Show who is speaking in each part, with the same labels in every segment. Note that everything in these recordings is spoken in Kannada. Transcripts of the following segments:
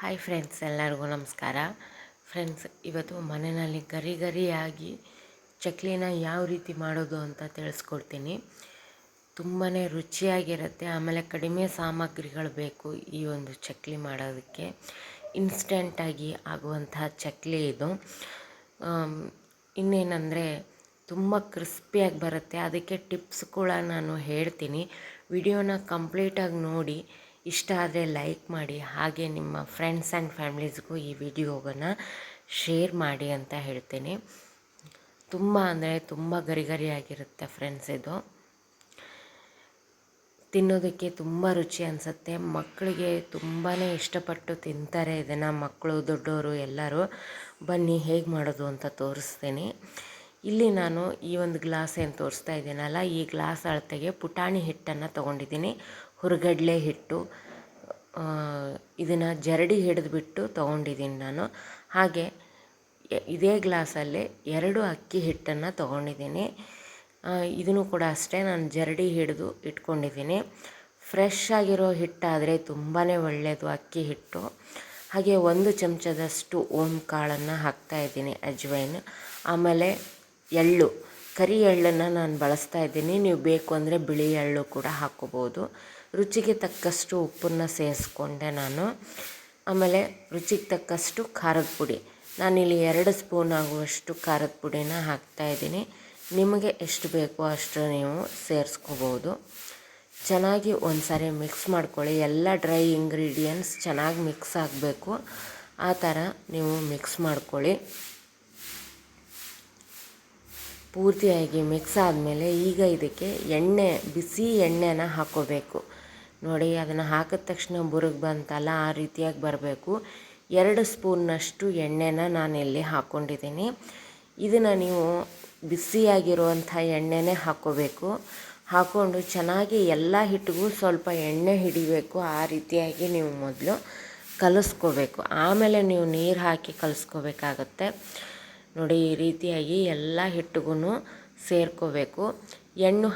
Speaker 1: ಹಾಯ್ ಫ್ರೆಂಡ್ಸ್ ಎಲ್ಲರಿಗೂ ನಮಸ್ಕಾರ. ಫ್ರೆಂಡ್ಸ್ ಇವತ್ತು ಮನೆಯಲ್ಲಿ ಗರಿ ಗರಿಯಾಗಿ ಚಕ್ಲಿನ ಯಾವ ರೀತಿ ಮಾಡೋದು ಅಂತ ತಿಳಿಸ್ಕೊಡ್ತೀನಿ. ತುಂಬಾ ರುಚಿಯಾಗಿರುತ್ತೆ, ಆಮೇಲೆ ಕಡಿಮೆ ಸಾಮಗ್ರಿಗಳು ಬೇಕು ಈ ಒಂದು ಚಕ್ಲಿ ಮಾಡೋದಕ್ಕೆ. ಇನ್ಸ್ಟೆಂಟಾಗಿ ಆಗುವಂತಹ ಚಕ್ಲಿ ಇದು. ಇನ್ನೇನಂದರೆ ತುಂಬ ಕ್ರಿಸ್ಪಿಯಾಗಿ ಬರುತ್ತೆ. ಅದಕ್ಕೆ ಟಿಪ್ಸ್ ಕೂಡ ನಾನು ಹೇಳ್ತೀನಿ. ವಿಡಿಯೋನ ಕಂಪ್ಲೀಟಾಗಿ ನೋಡಿ. ಇಷ್ಟ ಆದರೆ ಲೈಕ್ ಮಾಡಿ ಹಾಗೆ ನಿಮ್ಮ ಫ್ರೆಂಡ್ಸ್ ಆ್ಯಂಡ್ ಫ್ಯಾಮ್ಲೀಸ್ಗೂ ಈ ವಿಡಿಯೋಗನ್ನು ಶೇರ್ ಮಾಡಿ ಅಂತ ಹೇಳ್ತೀನಿ. ತುಂಬ ಅಂದರೆ ತುಂಬ ಗರಿ ಗರಿಯಾಗಿರುತ್ತೆ ಫ್ರೆಂಡ್ಸ್ ಇದು. ತಿನ್ನೋದಕ್ಕೆ ತುಂಬ ರುಚಿ ಅನಿಸುತ್ತೆ. ಮಕ್ಕಳಿಗೆ ತುಂಬಾ ಇಷ್ಟಪಟ್ಟು ತಿಂತಾರೆ ಇದನ್ನು ಮಕ್ಕಳು ದೊಡ್ಡವರು ಎಲ್ಲರೂ. ಬನ್ನಿ ಹೇಗೆ ಮಾಡೋದು ಅಂತ ತೋರಿಸ್ತೀನಿ. ಇಲ್ಲಿ ನಾನು ಈ ಒಂದು ಗ್ಲಾಸ್ ಏನು ತೋರಿಸ್ತಾ ಇದ್ದೀನಲ್ಲ, ಈ ಗ್ಲಾಸ್ ಅಳತೆಗೆ ಪುಟಾಣಿ ಹಿಟ್ಟನ್ನು ತೊಗೊಂಡಿದ್ದೀನಿ. ಹುರ್ಗಡ್ಲೆ ಹಿಟ್ಟು. ಇದನ್ನು ಜರಡಿ ಹಿಡಿದ್ಬಿಟ್ಟು ತೊಗೊಂಡಿದ್ದೀನಿ ನಾನು. ಹಾಗೆ ಇದೇ ಗ್ಲಾಸಲ್ಲಿ ಎರಡು ಅಕ್ಕಿ ಹಿಟ್ಟನ್ನು ತೊಗೊಂಡಿದ್ದೀನಿ. ಇದನ್ನು ಕೂಡ ಅಷ್ಟೇ ನಾನು ಜರಡಿ ಹಿಡಿದು ಇಟ್ಕೊಂಡಿದ್ದೀನಿ. ಫ್ರೆಶ್ ಆಗಿರೋ ಹಿಟ್ಟಾದರೆ ತುಂಬಾ ಒಳ್ಳೆಯದು ಅಕ್ಕಿ ಹಿಟ್ಟು. ಹಾಗೆ ಒಂದು ಚಮಚದಷ್ಟು ಓಮ್ ಕಾಳನ್ನು ಹಾಕ್ತಾಯಿದ್ದೀನಿ ಅಜ್ವೈನ್. ಆಮೇಲೆ ಎಳ್ಳು, ಕರಿ ಎಳ್ಳನ್ನು ನಾನು ಬಳಸ್ತಾ ಇದ್ದೀನಿ. ನೀವು ಬೇಕು ಅಂದರೆ ಬಿಳಿ ಎಳ್ಳು ಕೂಡ ಹಾಕ್ಕೋಬೋದು. ರುಚಿಗೆ ತಕ್ಕಷ್ಟು ಉಪ್ಪನ್ನು ಸೇರಿಸ್ಕೊಂಡೆ ನಾನು. ಆಮೇಲೆ ರುಚಿಗೆ ತಕ್ಕಷ್ಟು ಖಾರದ ಪುಡಿ. ನಾನಿಲ್ಲಿ ಎರಡು ಸ್ಪೂನ್ ಆಗುವಷ್ಟು ಖಾರದ ಪುಡಿನ ಹಾಕ್ತಾಯಿದ್ದೀನಿ ನಿಮಗೆ ಎಷ್ಟು ಬೇಕೋ ಅಷ್ಟು ನೀವು ಸೇರಿಸ್ಕೋಬೋದು. ಚೆನ್ನಾಗಿ ಒಂದು ಸಾರಿ ಮಿಕ್ಸ್ ಮಾಡ್ಕೊಳ್ಳಿ. ಎಲ್ಲ ಡ್ರೈ ಇಂಗ್ರೀಡಿಯೆಂಟ್ಸ್ ಚೆನ್ನಾಗಿ ಮಿಕ್ಸ್ ಆಗಬೇಕು. ಆ ಥರ ನೀವು ಮಿಕ್ಸ್ ಮಾಡ್ಕೊಳ್ಳಿ. ಪೂರ್ತಿಯಾಗಿ ಮಿಕ್ಸ್ ಆದಮೇಲೆ ಈಗ ಇದಕ್ಕೆ ಎಣ್ಣೆ, ಬಿಸಿ ಎಣ್ಣೆನ ಹಾಕ್ಕೋಬೇಕು. ನೋಡಿ, ಅದನ್ನು ಹಾಕಿದ ತಕ್ಷಣ ಬುರುಗ್ ಬಂತಲ್ಲ ಆ ರೀತಿಯಾಗಿ ಬರಬೇಕು. ಎರಡು ಸ್ಪೂನ್ನಷ್ಟು ಎಣ್ಣೆನ ನಾನು ಇಲ್ಲಿ ಹಾಕ್ಕೊಂಡಿದ್ದೀನಿ ಇದನ್ನು ನೀವು ಬಿಸಿಯಾಗಿರುವಂಥ ಎಣ್ಣೆನೇ ಹಾಕ್ಕೋಬೇಕು ಹಾಕ್ಕೊಂಡು ಚೆನ್ನಾಗಿ ಎಲ್ಲ ಹಿಟ್ಟಿಗೂ ಸ್ವಲ್ಪ ಎಣ್ಣೆ ಹಿಡಿಬೇಕು. ಆ ರೀತಿಯಾಗಿ ನೀವು ಮೊದಲು ಕಲಿಸ್ಕೋಬೇಕು. ಆಮೇಲೆ ನೀವು ನೀರು ಹಾಕಿ ಕಲಿಸ್ಕೋಬೇಕಾಗತ್ತೆ. ನೋಡಿ, ಈ ರೀತಿಯಾಗಿ ಎಲ್ಲ ಹಿಟ್ಟಿಗೂ ಸೇರ್ಕೋಬೇಕು. ಎಣ್ಣು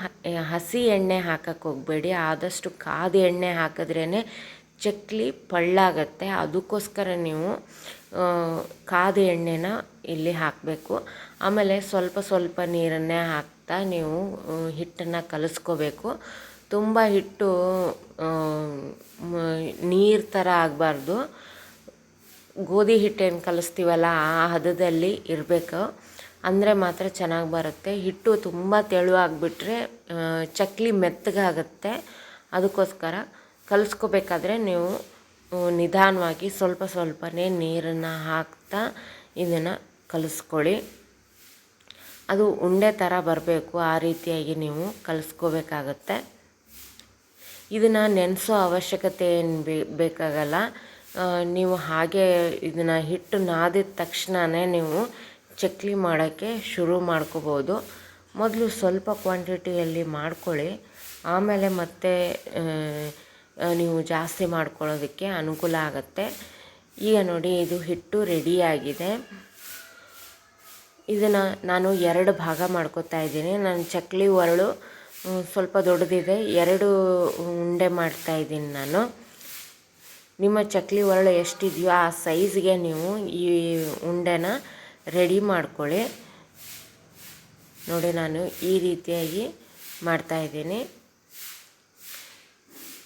Speaker 1: ಹಸಿ ಎಣ್ಣೆ ಹಾಕಕ್ಕೆ ಹೋಗಬೇಡಿ. ಆದಷ್ಟು ಕಾದ ಎಣ್ಣೆ ಹಾಕಿದ್ರೇ ಚಕ್ಲಿ ಪಳ್ಳಾಗತ್ತೆ. ಅದಕ್ಕೋಸ್ಕರ ನೀವು ಕಾದ ಎಣ್ಣೆನ ಇಲ್ಲಿ ಹಾಕಬೇಕು. ಆಮೇಲೆ ಸ್ವಲ್ಪ ಸ್ವಲ್ಪ ನೀರನ್ನೇ ಹಾಕ್ತಾ ನೀವು ಹಿಟ್ಟನ್ನು ಕಲಸ್ಕೋಬೇಕು. ತುಂಬ ಹಿಟ್ಟು ನೀರು ಥರ ಆಗಬಾರ್ದು. ಗೋಧಿ ಹಿಟ್ಟೇನು ಕಲಿಸ್ತೀವಲ್ಲ, ಆ ಹದದಲ್ಲಿ ಇರಬೇಕು. ಅಂದರೆ ಮಾತ್ರ ಚೆನ್ನಾಗಿ ಬರುತ್ತೆ. ಹಿಟ್ಟು ತುಂಬ ತೆಳುವಾಗಿಬಿಟ್ರೆ ಚಕ್ಲಿ ಮೆತ್ತಗಾಗುತ್ತೆ. ಅದಕ್ಕೋಸ್ಕರ ಕಲಿಸ್ಕೋಬೇಕಾದ್ರೆ ನೀವು ನಿಧಾನವಾಗಿ ಸ್ವಲ್ಪ ಸ್ವಲ್ಪನೇ ನೀರನ್ನು ಹಾಕ್ತಾ ಇದನ್ನು ಕಲಿಸ್ಕೊಳ್ಳಿ. ಅದು ಉಂಡೆ ಥರ ಬರಬೇಕು, ಆ ರೀತಿಯಾಗಿ ನೀವು ಕಲಿಸ್ಕೋಬೇಕಾಗತ್ತೆ. ಇದನ್ನು ನೆನೆಸೋ ಅವಶ್ಯಕತೆ ಏನು ಬೇಕಾಗಲ್ಲ. ನೀವು ಹಾಗೆ ಇದನ್ನು ಹಿಟ್ಟು ನಾದಿದ ತಕ್ಷಣವೇ ನೀವು ಚಕ್ಲಿ ಮಾಡೋಕ್ಕೆ ಶುರು ಮಾಡ್ಕೋಬೋದು. ಮೊದಲು ಸ್ವಲ್ಪ ಕ್ವಾಂಟಿಟಿಯಲ್ಲಿ ಮಾಡ್ಕೊಳ್ಳಿ. ಆಮೇಲೆ ಮತ್ತೆ ನೀವು ಜಾಸ್ತಿ ಮಾಡ್ಕೊಳ್ಳೋದಕ್ಕೆ ಅನುಕೂಲ ಆಗುತ್ತೆ. ಈಗ ನೋಡಿ, ಇದು ಹಿಟ್ಟು ರೆಡಿಯಾಗಿದೆ ಇದನ್ನು ನಾನು ಎರಡು ಭಾಗ ಮಾಡ್ಕೋತಾ ಇದ್ದೀನಿ. ನನ್ನ ಚಕ್ಲಿ ಒರಳು ಸ್ವಲ್ಪ ದೊಡ್ಡದಿದೆ. ಎರಡು ಉಂಡೆ ಮಾಡ್ತಾ ಇದ್ದೀನಿ ನಾನು. ನಿಮ್ಮ ಚಕ್ಲಿ ಒರಳು ಎಷ್ಟಿದೆಯೋ ಆ ಸೈಜ್ಗೆ ನೀವು ಈ ಉಂಡೆನ ರೆಡಿ ಮಾಡ್ಕೊಳ್ಳಿ. ನೋಡಿ, ನಾನು ಈ ರೀತಿಯಾಗಿ ಮಾಡ್ತಾಯಿದ್ದೀನಿ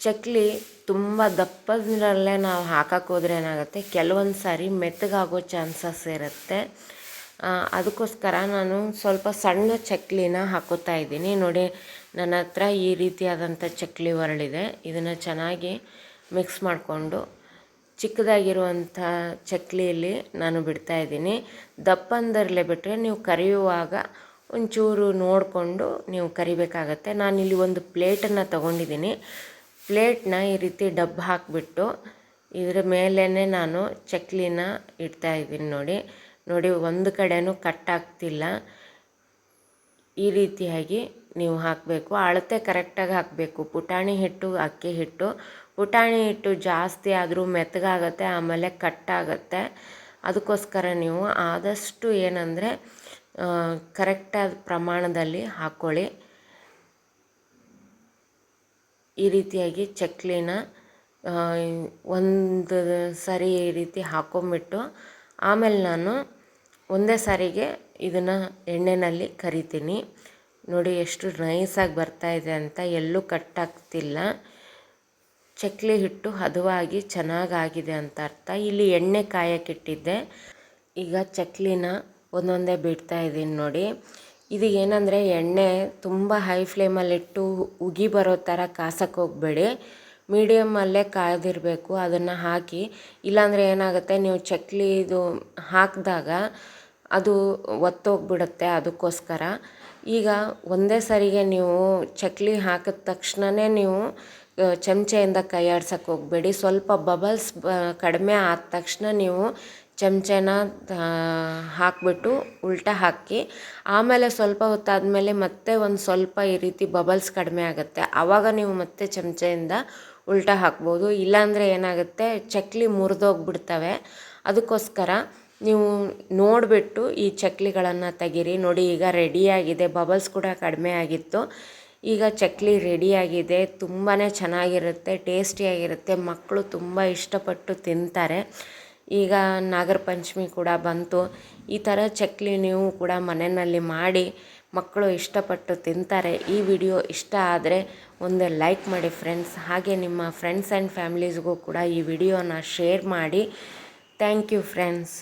Speaker 1: ಚಕ್ಲಿ ತುಂಬ ದಪ್ಪದರಲ್ಲೇ ನಾವು ಹಾಕಕ್ಕೆ ಹೋದ್ರೆ ಏನಾಗುತ್ತೆ? ಕೆಲವೊಂದು ಸಾರಿ ಮೆತ್ತಗಾಗೋ ಚಾನ್ಸಸ್ ಇರುತ್ತೆ. ಅದಕ್ಕೋಸ್ಕರ ನಾನು ಸ್ವಲ್ಪ ಸಣ್ಣ ಚಕ್ಲಿನ ಹಾಕೋತಾ ಇದ್ದೀನಿ. ನೋಡಿ, ನನ್ನ ಹತ್ರ ಈ ರೀತಿಯಾದಂಥ ಚಕ್ಲಿ ಹೊರಳಿದೆ ಇದನ್ನು ಚೆನ್ನಾಗಿ ಮಿಕ್ಸ್ ಮಾಡಿಕೊಂಡು ಚಿಕ್ಕದಾಗಿರುವಂಥ ಚಕ್ಲಿಯಲ್ಲಿ ನಾನು ಬಿಡ್ತಾ ಇದ್ದೀನಿ. ದಪ್ಪಂದರಲ್ಲೇ ಬಿಟ್ಟರೆ ನೀವು ಕರಿಯುವಾಗ ಒಂಚೂರು ನೋಡಿಕೊಂಡು ನೀವು ಕರಿಬೇಕಾಗತ್ತೆ. ನಾನಿಲ್ಲಿ ಒಂದು ಪ್ಲೇಟನ್ನು ತಗೊಂಡಿದ್ದೀನಿ. ಪ್ಲೇಟ್ನ ಈ ರೀತಿ ಡಬ್ಬ ಹಾಕಿಬಿಟ್ಟು ಇದರ ಮೇಲೇ ನಾನು ಚಕ್ಲಿನ ಇಡ್ತಾ ಇದ್ದೀನಿ ನೋಡಿ. ನೋಡಿ, ಒಂದು ಕಡೆನೂ ಕಟ್ ಆಗ್ತಿಲ್ಲ. ಈ ರೀತಿಯಾಗಿ ನೀವು ಹಾಕಬೇಕು. ಅಳತೆ ಕರೆಕ್ಟಾಗಿ ಹಾಕಬೇಕು. ಪುಟಾಣಿ ಹಿಟ್ಟು, ಅಕ್ಕಿ ಹಿಟ್ಟು ಪುಟಾಣಿ ಹಿಟ್ಟು ಜಾಸ್ತಿ ಆದರೂ ಮೆತ್ತಗಾಗತ್ತೆ, ಆಮೇಲೆ ಕಟ್ಟಾಗತ್ತೆ. ಅದಕ್ಕೋಸ್ಕರ ನೀವು ಆದಷ್ಟು ಏನಂದರೆ ಕರೆಕ್ಟಾದ ಪ್ರಮಾಣದಲ್ಲಿ ಹಾಕ್ಕೊಳ್ಳಿ. ಈ ರೀತಿಯಾಗಿ ಚಕ್ಲಿನ ಒಂದು ಸರಿ ಈ ರೀತಿ ಹಾಕೊಂಬಿಟ್ಟು, ಆಮೇಲೆ ನಾನು ಒಂದೇ ಸಾರಿಗೆ ಇದನ್ನು ಎಣ್ಣೆಯಲ್ಲಿ ಕರಿತೀನಿ. ನೋಡಿ ಎಷ್ಟು ನೈಸಾಗಿ ಬರ್ತಾ ಇದೆ ಅಂತ ಎಲ್ಲೂ ಕಟ್ಟಾಗ್ತಿಲ್ಲ ಚಕ್ಲಿ ಹಿಟ್ಟು ಹದವಾಗಿ ಚೆನ್ನಾಗಾಗಿದೆ ಅಂತ ಅರ್ಥ. ಇಲ್ಲಿ ಎಣ್ಣೆ ಕಾಯಕ್ಕಿಟ್ಟಿದ್ದೆ ಈಗ ಚಕ್ಕಲಿನ ಒಂದೊಂದೇ ಬಿಡ್ತಾ ಇದ್ದೀನಿ ನೋಡಿ. ಇದು ಏನಂದರೆ ಎಣ್ಣೆ ತುಂಬ ಹೈ ಫ್ಲೇಮಲ್ಲಿಟ್ಟು ಉಗಿ ಬರೋ ಥರ ಕಾಸಕ್ಕೆ ಹೋಗಬೇಡಿ. ಮೀಡಿಯಮ್ಮಲ್ಲೇ ಕಾಯ್ದಿರಬೇಕು, ಅದನ್ನು ಹಾಕಿ. ಇಲ್ಲಾಂದರೆ ಏನಾಗುತ್ತೆ, ನೀವು ಚಕ್ಲಿ ಇದು ಹಾಕಿದಾಗ ಅದು ಒತ್ತೋಗ್ಬಿಡುತ್ತೆ ಅದಕ್ಕೋಸ್ಕರ. ಈಗ ಒಂದೇ ಸರಿಗೆ ನೀವು ಚಕ್ಲಿ ಹಾಕಿದ ತಕ್ಷಣವೇ ನೀವು ಚಮಚೆಯಿಂದ ಕೈ ಹೋಗಬೇಡಿ. ಸ್ವಲ್ಪ ಬಬಲ್ಸ್ ಬ ಕಡಿಮೆ ಆದ ತಕ್ಷಣ ನೀವು ಚಮಚೆನ ಹಾಕಿಬಿಟ್ಟು ಉಲ್ಟಾ ಹಾಕಿ, ಆಮೇಲೆ ಸ್ವಲ್ಪ ಹೊತ್ತಾದಮೇಲೆ ಮತ್ತೆ ಒಂದು ಸ್ವಲ್ಪ ಈ ರೀತಿ ಬಬಲ್ಸ್ ಕಡಿಮೆ ಆಗುತ್ತೆ. ಆವಾಗ ನೀವು ಮತ್ತೆ ಚಮಚೆಯಿಂದ ಉಲ್ಟಾ ಹಾಕ್ಬೋದು. ಇಲ್ಲಾಂದರೆ ಏನಾಗುತ್ತೆ, ಚಕ್ಲಿ ಮುರಿದೋಗ್ಬಿಡ್ತವೆ. ಅದಕ್ಕೋಸ್ಕರ ನೀವು ನೋಡಿಬಿಟ್ಟು ಈ ಚಕ್ಲಿಗಳನ್ನು ತೆಗೀರಿ. ನೋಡಿ, ಈಗ ರೆಡಿಯಾಗಿದೆ ಬಬಲ್ಸ್ ಕೂಡ ಕಡಿಮೆ ಆಗಿತ್ತು. ಈಗ ಚಕ್ಲಿ ರೆಡಿಯಾಗಿದೆ ತುಂಬಾ ಚೆನ್ನಾಗಿರುತ್ತೆ ಟೇಸ್ಟಿಯಾಗಿರುತ್ತೆ ಮಕ್ಕಳು ತುಂಬ ಇಷ್ಟಪಟ್ಟು ತಿಂತಾರೆ. ಈಗ ನಾಗರ ಪಂಚಮಿ ಕೂಡ ಬಂತು. ಈ ಥರ ಚಕ್ಲಿ ನೀವು ಕೂಡ ಮನೆಯಲ್ಲಿ ಮಾಡಿ ಮಕ್ಕಳು ಇಷ್ಟಪಟ್ಟು ತಿಂತಾರೆ. ಈ ವಿಡಿಯೋ ಇಷ್ಟ ಆದರೆ ಒಂದು ಲೈಕ್ ಮಾಡಿ ಫ್ರೆಂಡ್ಸ್ ಹಾಗೆ ನಿಮ್ಮ ಫ್ರೆಂಡ್ಸ್ ಆ್ಯಂಡ್ ಫ್ಯಾಮ್ಲೀಸ್ಗೂ ಕೂಡ ಈ ವಿಡಿಯೋನ ಶೇರ್ ಮಾಡಿ. Thank you friends